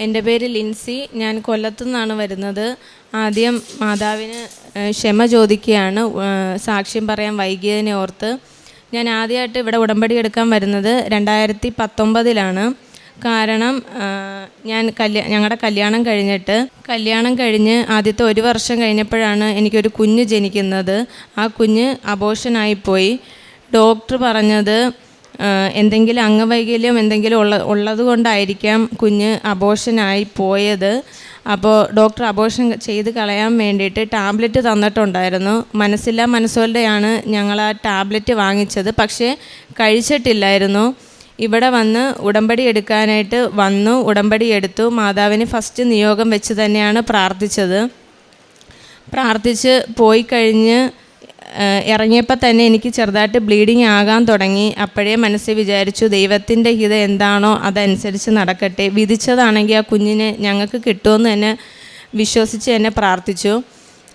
എന്റെ പേര് ലിൻസി. ഞാൻ കൊല്ലത്തു നിന്നാണ് വരുന്നത്. ആദ്യം മാതാവിന് ക്ഷമ ചോദിക്കുകയാണ്. സാക്ഷ്യം പറയാൻ വൈകിയതിനെ ഓർത്ത്. ഞാൻ ആദ്യമായിട്ട് ഇവിടെ ഉടമ്പടി എടുക്കാൻ വരുന്നത് രണ്ടായിരത്തി പത്തൊമ്പതിലാണ് കാരണം ഞാൻ കല്യാ ഞങ്ങളുടെ കല്യാണം കഴിഞ്ഞിട്ട് കല്യാണം കഴിഞ്ഞ് ആദ്യത്തെ ഒരു വർഷം കഴിഞ്ഞപ്പോഴാണ് എനിക്കൊരു കുഞ്ഞ് ജനിക്കുന്നത്. ആ കുഞ്ഞ് അബോഷനായിപ്പോയി ഡോക്ടർ പറഞ്ഞത് എന്തെങ്കിലും അംഗവൈകല്യം എന്തെങ്കിലും ഉള്ള ഉള്ളത് കൊണ്ടായിരിക്കാം കുഞ്ഞ് അബോഷനായി പോയത്. അപ്പോൾ ഡോക്ടർ അബോഷൻ ചെയ്ത് കളയാൻ വേണ്ടിയിട്ട് ടാബ്ലറ്റ് തന്നിട്ടുണ്ടായിരുന്നു. മനസ്സില്ല മനസ്സോടെയാണ് ഞങ്ങൾ ആ ടാബ്ലറ്റ് വാങ്ങിച്ചത്. പക്ഷേ കഴിച്ചിട്ടില്ലായിരുന്നു. ഇവിടെ വന്ന് ഉടമ്പടി എടുക്കാനായിട്ട് വന്നു. ഉടമ്പടി എടുത്തു. മാതാവിന് ഫസ്റ്റ് നിയോഗം വെച്ച് തന്നെയാണ് പ്രാർത്ഥിച്ചത്. പ്രാർത്ഥിച്ച് പോയി കഴിഞ്ഞ് ഇറങ്ങിയപ്പോൾ തന്നെ എനിക്ക് ചെറുതായിട്ട് ബ്ലീഡിങ് ആകാൻ തുടങ്ങി. അപ്പോഴേ മനസ്സിൽ വിചാരിച്ചു ദൈവത്തിന്റെ ഹിത എന്താണോ അതനുസരിച്ച് നടക്കട്ടെ. വിധിച്ചതാണെങ്കിൽ ആ കുഞ്ഞിനെ ഞങ്ങൾക്ക് കിട്ടുമെന്ന് തന്നെ വിശ്വസിച്ച് തന്നെ പ്രാർത്ഥിച്ചു.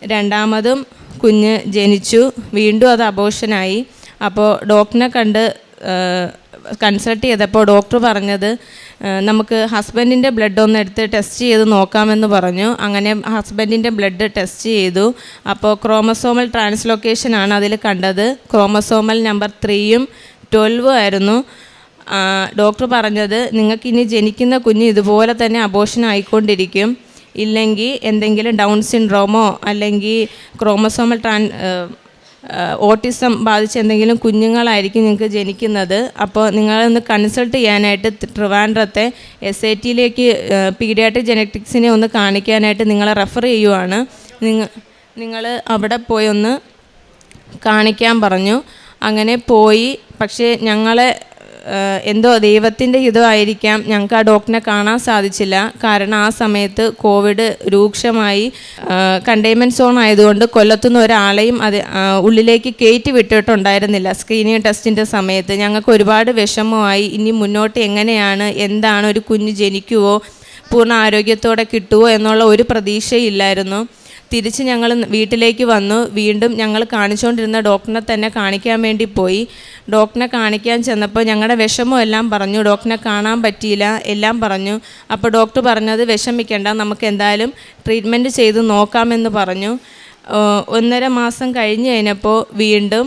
രണ്ടാമതും കുഞ്ഞ് ജനിച്ചു. വീണ്ടും അത് അബോഷനായി. അപ്പോൾ ഡോക്ടറിനെ കണ്ട് കൺസൾട്ട് ചെയ്തപ്പോൾ ഡോക്ടർ പറഞ്ഞത് നമുക്ക് ഹസ്ബൻഡിന്റെ ബ്ലഡ് ഒന്ന് എടുത്ത് ടെസ്റ്റ് ചെയ്ത് നോക്കാമെന്ന് പറഞ്ഞു. അങ്ങനെ ഹസ്ബൻഡിന്റെ ബ്ലഡ് ടെസ്റ്റ് ചെയ്തു. അപ്പോൾ ക്രോമസോമൽ ട്രാൻസ്ലൊക്കേഷൻ ആണ് അതിൽ കണ്ടത്. ക്രോമസോമൽ നമ്പർ ത്രീയും ട്വൽവും ആയിരുന്നു. ഡോക്ടർ പറഞ്ഞത് നിങ്ങൾക്ക് ഇനി ജനിക്കുന്ന കുഞ്ഞ് ഇതുപോലെ തന്നെ അബോഷൻ ആയിക്കൊണ്ടിരിക്കും. ഇല്ലെങ്കിൽ എന്തെങ്കിലും ഡൗൺ സിൻഡ്രോമോ അല്ലെങ്കിൽ ക്രോമസോമൽ ട്രാൻ ഓട്ടിസം ബാധിച്ച എന്തെങ്കിലും കുഞ്ഞുങ്ങളായിരിക്കും നിങ്ങൾക്ക് ജനിക്കുന്നത്. അപ്പോൾ നിങ്ങളൊന്ന് കൺസൾട്ട് ചെയ്യാനായിട്ട് ട്രിവാൻഡ്രത്തെ എസ് ഐ ടിയിലേക്ക് പീഡിയാട്രിക് ജനറ്റിക്സിനെ ഒന്ന് കാണിക്കാനായിട്ട് നിങ്ങളെ റെഫർ ചെയ്യുവാണ്. നിങ്ങൾ നിങ്ങൾ അവിടെ പോയി ഒന്ന് കാണിക്കാൻ പറഞ്ഞു. അങ്ങനെ പോയി. പക്ഷേ ഞങ്ങളെ എന്തോ ദൈവത്തിന്റെ യുദ്ധമായിരിക്കാം. ഞങ്ങൾക്ക് ആ ഡോക്ടറിനെ കാണാൻ സാധിച്ചില്ല. കാരണം ആ സമയത്ത് കോവിഡ് രൂക്ഷമായി കണ്ടെയ്ൻമെന്റ് സോൺ ആയതുകൊണ്ട് കൊല്ലത്തുനിന്ന് ഒരാളെയും അത് ഉള്ളിലേക്ക് കയറ്റി വിട്ടിട്ടുണ്ടായിരുന്നില്ല സ്ക്രീനിങ് ടെസ്റ്റിന്റെ സമയത്ത്. ഞങ്ങൾക്ക് ഒരുപാട് വിഷമമായി. ഇനി മുന്നോട്ട് എങ്ങനെയാണ് എന്താണ് ഒരു കുഞ്ഞ് ജനിക്കുവോ പൂർണ ആരോഗ്യത്തോടെ കിട്ടുമോ എന്നുള്ള ഒരു പ്രതീക്ഷയില്ലായിരുന്നു. തിരിച്ച് ഞങ്ങൾ വീട്ടിലേക്ക് വന്നു. വീണ്ടും ഞങ്ങൾ കാണിച്ചുകൊണ്ടിരുന്ന ഡോക്ടറിനെ തന്നെ കാണിക്കാൻ വേണ്ടി പോയി. ഡോക്ടറിനെ കാണിക്കാൻ ചെന്നപ്പോൾ ഞങ്ങളുടെ വിഷമം എല്ലാം പറഞ്ഞു. ഡോക്ടറിനെ കാണാൻ പറ്റിയില്ല എല്ലാം പറഞ്ഞു. അപ്പോൾ ഡോക്ടർ പറഞ്ഞത് വിഷമിക്കേണ്ട നമുക്ക് എന്തായാലും ട്രീറ്റ്മെന്റ് ചെയ്ത് നോക്കാമെന്ന് പറഞ്ഞു. ഒന്നര മാസം കഴിഞ്ഞ് കഴിഞ്ഞപ്പോൾ വീണ്ടും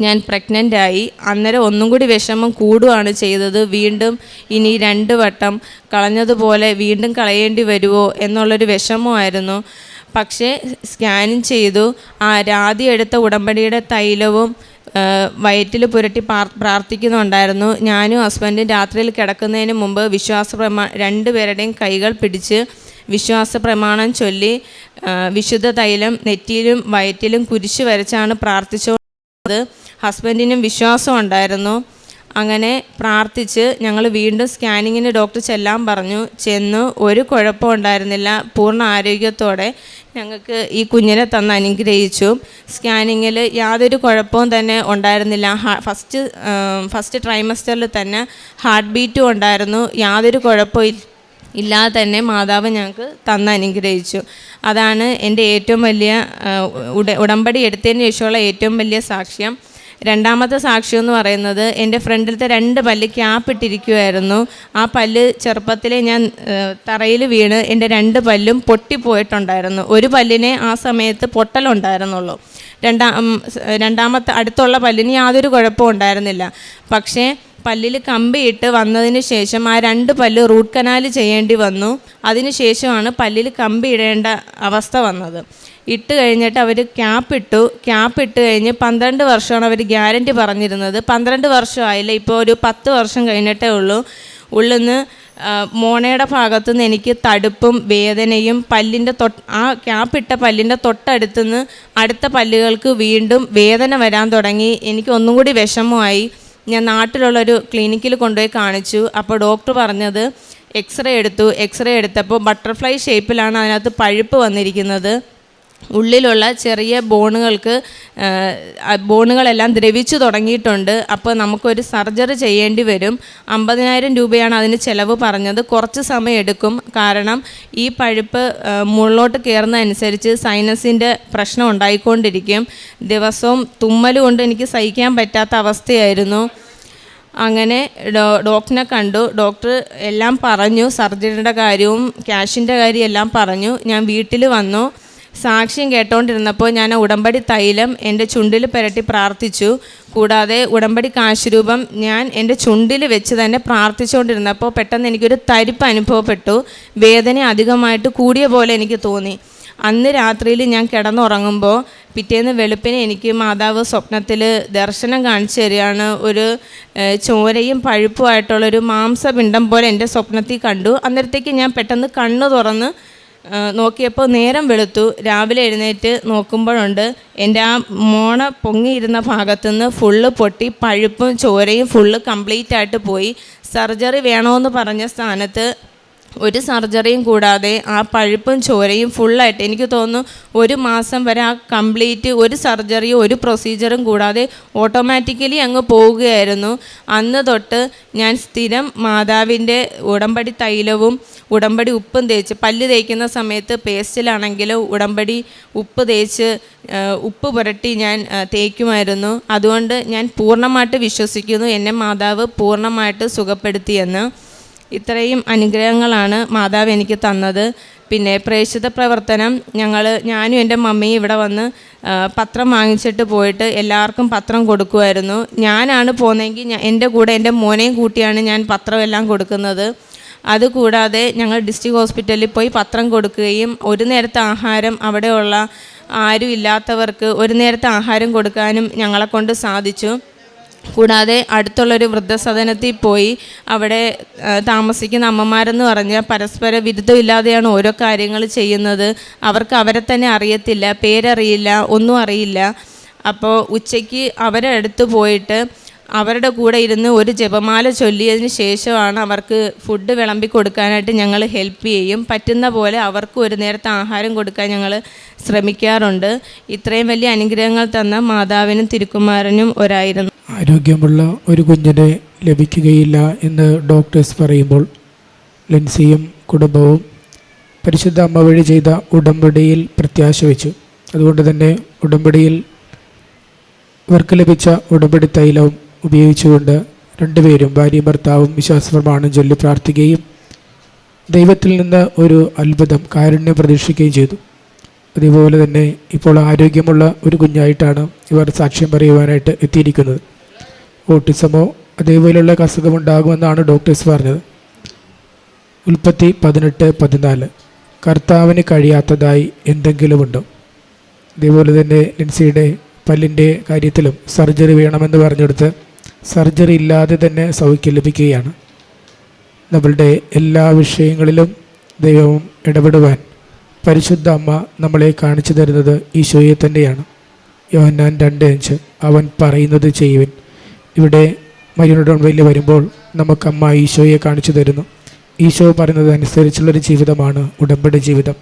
ഞാൻ പ്രഗ്നന്റ് ആയി. അന്നേരം ഒന്നും കൂടി വിഷമം കൂടുകയാണ് ചെയ്തത്. വീണ്ടും ഇനി രണ്ട് വട്ടം കളഞ്ഞതുപോലെ വീണ്ടും കളയേണ്ടി വരുമോ എന്നുള്ളൊരു വിഷമമായിരുന്നു. പക്ഷേ സ്കാനിങ് ചെയ്തു. ആ രാതി എടുത്ത ഉടമ്പടിയുടെ തൈലവും വയറ്റിൽ പുരട്ടി പ്രാർത്ഥിക്കുന്നുണ്ടായിരുന്നു. ഞാനും ഹസ്ബൻഡും രാത്രിയിൽ കിടക്കുന്നതിന് മുമ്പ് വിശ്വാസ പ്രമാ രണ്ടുപേരുടെയും കൈകൾ പിടിച്ച് വിശ്വാസ പ്രമാണം ചൊല്ലി വിശുദ്ധ തൈലം നെറ്റിയിലും വയറ്റിലും കുരിശ് വരച്ചാണ് പ്രാർത്ഥിച്ചു ഹസ്ബൻഡിനും വിശ്വാസം ഉണ്ടായിരുന്നു അങ്ങനെ പ്രാർത്ഥിച്ച് ഞങ്ങൾ വീണ്ടും സ്കാനിങ്ങിന് ഡോക്ടർ ചെല്ലാൻ പറഞ്ഞു. ചെന്നു. ഒരു കുഴപ്പവും ഉണ്ടായിരുന്നില്ല. പൂർണ ആരോഗ്യത്തോടെ ഞങ്ങൾക്ക് ഈ കുഞ്ഞിനെ തന്ന് അനുഗ്രഹിച്ചു. സ്കാനിങ്ങിൽ യാതൊരു കുഴപ്പവും തന്നെ ഉണ്ടായിരുന്നില്ല. ഫസ്റ്റ് ഫസ്റ്റ് ട്രൈമസ്റ്ററിൽ തന്നെ ഹാർട്ട് ബീറ്റും ഉണ്ടായിരുന്നു. യാതൊരു കുഴപ്പവും ഇല്ലാതെ തന്നെ മാതാവ് ഞങ്ങൾക്ക് തന്ന് അനുഗ്രഹിച്ചു. അതാണ് എന്റെ ഏറ്റവും വലിയ ഉടമ്പടി എടുത്തതിന് ശേഷമുള്ള ഏറ്റവും വലിയ സാക്ഷ്യം. രണ്ടാമത്തെ സാക്ഷ്യം എന്ന് പറയുന്നത് എന്റെ ഫ്രണ്ടിലത്തെ രണ്ട് പല്ല് ക്യാപ്പ് ഇട്ടിരിക്കുമായിരുന്നു ആ പല്ല് ചെറുപ്പത്തിലെ ഞാൻ തറയിൽ വീണ് എന്റെ രണ്ട് പല്ലും പൊട്ടിപ്പോയിട്ടുണ്ടായിരുന്നു. ഒരു പല്ലിനെ ആ സമയത്ത് പൊട്ടലുണ്ടായിരുന്നുള്ളൂ. രണ്ടാം രണ്ടാമത്തെ അടുത്തുള്ള പല്ലിന് യാതൊരു കുഴപ്പവും ഉണ്ടായിരുന്നില്ല. പക്ഷേ പല്ലിൽ കമ്പിയിട്ട് വന്നതിന് ശേഷം ആ രണ്ട് പല്ല് റൂട്ട് കനാൽ ചെയ്യേണ്ടി വന്നു. അതിന് ശേഷമാണ് പല്ലിൽ കമ്പി ഇടേണ്ട അവസ്ഥ വന്നത്. ഇട്ട് കഴിഞ്ഞിട്ട് അവർ ക്യാപ്പ് ഇട്ടു. ക്യാപ്പ് ഇട്ട് കഴിഞ്ഞ് പന്ത്രണ്ട് വർഷമാണ് അവർ ഗ്യാരണ്ടി പറഞ്ഞിരുന്നത്. പന്ത്രണ്ട് വർഷമായില്ല ഇപ്പോൾ ഒരു പത്ത് വർഷം കഴിഞ്ഞിട്ടേ ഉള്ളൂ. ഉള്ളിൽ നിന്ന് മോണയുടെ ഭാഗത്തു നിന്ന് എനിക്ക് തടുപ്പും വേദനയും പല്ലിന്റെ തൊട്ട് ആ ക്യാപ്പിട്ട പല്ലിന്റെ തൊട്ടടുത്തുനിന്ന് അടുത്ത പല്ലുകൾക്ക് വീണ്ടും വേദന വരാൻ തുടങ്ങി. എനിക്ക് ഒന്നും കൂടി വിഷമമായി. ഞാൻ നാട്ടിലുള്ളൊരു ക്ലിനിക്കിൽ കൊണ്ടുപോയി കാണിച്ചു. അപ്പോൾ ഡോക്ടർ പറഞ്ഞത് എക്സ്റേ എടുത്തു. എക്സ്റേ എടുത്തപ്പോൾ ബട്ടർഫ്ലൈ ഷേപ്പിലാണ് അതിനകത്ത് പഴുപ്പ് വന്നിരിക്കുന്നത്. ഉള്ളിലുള്ള ചെറിയ ബോണുകൾക്ക് ബോണുകളെല്ലാം ദ്രവിച്ചു തുടങ്ങിയിട്ടുണ്ട്. അപ്പോൾ നമുക്കൊരു സർജറി ചെയ്യേണ്ടി വരും. അമ്പതിനായിരം രൂപയാണ് അതിന് ചിലവ് പറഞ്ഞത്. കുറച്ച് സമയം എടുക്കും. കാരണം ഈ പഴുപ്പ് മുകളിലോട്ട് കയറുന്നതനുസരിച്ച് സൈനസിന്റെ പ്രശ്നം ഉണ്ടായിക്കൊണ്ടിരിക്കും. ദിവസവും തുമ്മൽ കൊണ്ട് എനിക്ക് സഹിക്കാൻ പറ്റാത്ത അവസ്ഥയായിരുന്നു. അങ്ങനെ ഡോക്ടറിനെ കണ്ടു. ഡോക്ടർ എല്ലാം പറഞ്ഞു. സർജറിയുടെ കാര്യവും ക്യാഷിന്റെ കാര്യം എല്ലാം പറഞ്ഞു. ഞാൻ വീട്ടിൽ വന്നു. സാക്ഷ്യം കേട്ടോണ്ടിരുന്നപ്പോൾ ഞാൻ ഉടമ്പടി തൈലം എന്റെ ചുണ്ടിൽ പുരട്ടി പ്രാർത്ഥിച്ചു. കൂടാതെ ഉടമ്പടി കാശുരൂപം ഞാൻ എന്റെ ചുണ്ടിൽ വെച്ച് തന്നെ പ്രാർത്ഥിച്ചുകൊണ്ടിരുന്നപ്പോൾ പെട്ടെന്ന് എനിക്കൊരു തരിപ്പ് അനുഭവപ്പെട്ടു. വേദന അധികമായിട്ട് കൂടിയ പോലെ എനിക്ക് തോന്നി. അന്ന് രാത്രിയിൽ ഞാൻ കിടന്നുറങ്ങുമ്പോൾ പിറ്റേന്ന് വെളുപ്പിന് എനിക്ക് മാതാവ് സ്വപ്നത്തിൽ ദർശനം കാണിച്ചു തരികയാണ്. ഒരു ചോരയും പഴുപ്പുമായിട്ടുള്ളൊരു മാംസപിണ്ഡം പോലെ എന്റെ സ്വപ്നത്തിൽ കണ്ടു. അന്നേരത്തേക്ക് ഞാൻ പെട്ടെന്ന് കണ്ണു തുറന്ന് നോക്കിയപ്പോൾ നേരം വെളുത്തു. രാവിലെ എഴുന്നേറ്റ് നോക്കുമ്പോഴുണ്ട് എന്റെ ആ മോണ പൊങ്ങിയിരുന്ന ഭാഗത്തുനിന്ന് ഫുള്ള് പൊട്ടി പഴുപ്പും ചോരയും ഫുള്ള് കംപ്ലീറ്റ് ആയിട്ട് പോയി. സർജറി വേണമെന്ന് പറഞ്ഞ സ്ഥാനത്ത് ഒരു സർജറിയും കൂടാതെ ആ പഴുപ്പും ചോരയും ഫുള്ളായിട്ട് എനിക്ക് തോന്നുന്നു ഒരു മാസം വരെ ആ കംപ്ലീറ്റ് ഒരു സർജറിയും ഒരു പ്രൊസീജിയറും കൂടാതെ ഓട്ടോമാറ്റിക്കലി അങ്ങ് പോവുകയായിരുന്നു അന്ന് തൊട്ട് ഞാൻ സ്ഥിരം മാതാവിന്റെ ഉടമ്പടി തൈലവും ഉടമ്പടി ഉപ്പും തേച്ച് പല്ല് തേക്കുന്ന സമയത്ത് പേസ്റ്റിലാണെങ്കിലും ഉടമ്പടി ഉപ്പ് തേച്ച് ഉപ്പ് പുരട്ടി ഞാൻ തേക്കുമായിരുന്നു. അതുകൊണ്ട് ഞാൻ പൂർണമായിട്ട് വിശ്വസിക്കുന്നു എന്നെ മാതാവ് പൂർണമായിട്ട് സുഖപ്പെടുത്തിയെന്ന്. ഇത്രയും അനുഗ്രഹങ്ങളാണ് മാതാവ് എനിക്ക് തന്നത്. പിന്നെ പ്രേക്ഷിത പ്രവർത്തനം ഞങ്ങൾ ഞാനും എന്റെ മമ്മിയും ഇവിടെ വന്ന് പത്രം വാങ്ങിച്ചിട്ട് പോയിട്ട് എല്ലാവർക്കും പത്രം കൊടുക്കുമായിരുന്നു ഞാനാണ് പോകുന്നതെങ്കിൽ എന്റെ കൂടെ എന്റെ മോനെയും കൂട്ടിയാണ് ഞാൻ പത്രമെല്ലാം കൊടുക്കുന്നത്. അതുകൂടാതെ ഞങ്ങൾ ഡിസ്ട്രിക്ട് ഹോസ്പിറ്റലിൽ പോയി പത്രം കൊടുക്കുകയും ഒരു നേരത്തെ ആഹാരം അവിടെയുള്ള ആരും ഇല്ലാത്തവർക്ക് ഒരു നേരത്തെ ആഹാരം കൊടുക്കാനും ഞങ്ങളെക്കൊണ്ട് സാധിച്ചു. കൂടാതെ അടുത്തുള്ളൊരു വൃദ്ധസദനത്തിൽ പോയി അവിടെ താമസിക്കുന്ന അമ്മമാരെന്ന് പറഞ്ഞാൽ പരസ്പര വിരുദ്ധമില്ലാതെയാണ് ഓരോ കാര്യങ്ങൾ ചെയ്യുന്നത്. അവർക്ക് അവരെ തന്നെ അറിയത്തില്ല പേരറിയില്ല ഒന്നും അറിയില്ല. അപ്പോൾ ഉച്ചയ്ക്ക് അവരെ അടുത്ത് പോയിട്ട് അവരുടെ കൂടെ ഇരുന്ന് ഒരു ജപമാല ചൊല്ലിയതിന് ശേഷമാണ് അവർക്ക് ഫുഡ് വിളമ്പി കൊടുക്കാനായിട്ട് ഞങ്ങൾ ഹെൽപ്പ് ചെയ്യും. പറ്റുന്ന പോലെ അവർക്ക് ഒരു നേരത്തെ ആഹാരം കൊടുക്കാൻ ഞങ്ങൾ ശ്രമിക്കാറുണ്ട്. ഇത്രയും വലിയ അനുഗ്രഹങ്ങൾ തന്ന മാതാവിനും തിരുക്കുമാരനും ഒരായിരുന്നു. ആരോഗ്യമുള്ള ഒരു കുഞ്ഞിനെ ലഭിക്കുകയില്ല എന്ന് ഡോക്ടേഴ്സ് പറയുമ്പോൾ ലിൻസിയും കുടുംബവും പരിശുദ്ധ അമ്മ വഴി ചെയ്ത ഉടമ്പടിയിൽ പ്രത്യാശ വെച്ചു അതുകൊണ്ട് തന്നെ ഉടമ്പടിയിൽ ഇവർക്ക് ലഭിച്ച ഉടമ്പടി തൈലവും ഉപയോഗിച്ചുകൊണ്ട് രണ്ടുപേരും ഭാര്യയും ഭർത്താവും വിശ്വാസപ്രമാണം ചൊല്ലി പ്രാർത്ഥിക്കുകയും ദൈവത്തിൽ നിന്ന് ഒരു അത്ഭുതം കാരുണ്യം പ്രതീക്ഷിക്കുകയും ചെയ്തു. അതുപോലെ തന്നെ ഇപ്പോൾ ആരോഗ്യമുള്ള ഒരു കുഞ്ഞായിട്ടാണ് ഇവർ സാക്ഷ്യം പറയുവാനായിട്ട് എത്തിയിരിക്കുന്നത്. ഓട്ടിസമോ അതേപോലെയുള്ള അസുഖമുണ്ടാകുമെന്നാണ് ഡോക്ടേഴ്സ് പറഞ്ഞത്. ഉൽപ്പത്തി പതിനെട്ട് പതിനാല്. കർത്താവിന് കഴിയാത്തതായി എന്തെങ്കിലും ഉണ്ടോ അതേപോലെ തന്നെ ലിൻസിയുടെ പല്ലിന്റെ കാര്യത്തിലും സർജറി വേണമെന്ന് പറഞ്ഞെടുത്ത് സർജറി ഇല്ലാതെ തന്നെ സൗഖ്യം ലഭിക്കുകയാണ്. നമ്മളുടെ എല്ലാ വിഷയങ്ങളിലും ദൈവവും ഇടപെടുവാൻ പരിശുദ്ധ അമ്മ നമ്മളെ കാണിച്ചു തരുന്നത് ഈശോയെ തന്നെയാണ്. യോഹന്നാൻ രണ്ട് അഞ്ച്. അവൻ പറയുന്നത് ചെയ്യുവിൻ. ഇവിടെ മരിയനുടമ്പയിൽ വരുമ്പോൾ നമുക്ക് അമ്മ ഈശോയെ കാണിച്ചു തരുന്നു. ഈശോ പറയുന്നത് അനുസരിച്ചുള്ളൊരു ജീവിതമാണ് ഉടമ്പടി ജീവിതം.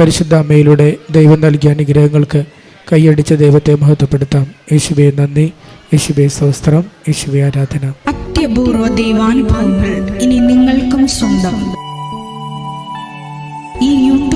പരിശുദ്ധ അമ്മയിലൂടെ ദൈവം നൽകിയ അനുഗ്രഹങ്ങൾക്ക് കൈയടിച്ച ദൈവത്തെ മഹത്വപ്പെടുത്താം. യേശുബെ നന്ദി. യേശുബെ സ്വസ്ത്രം യേശുബെ ആരാധന. അത്യപൂർവ ദൈവാനുഭവങ്ങൾ ഇനി നിങ്ങൾക്കും സ്വന്തം. ഈ യൂട്യൂബ്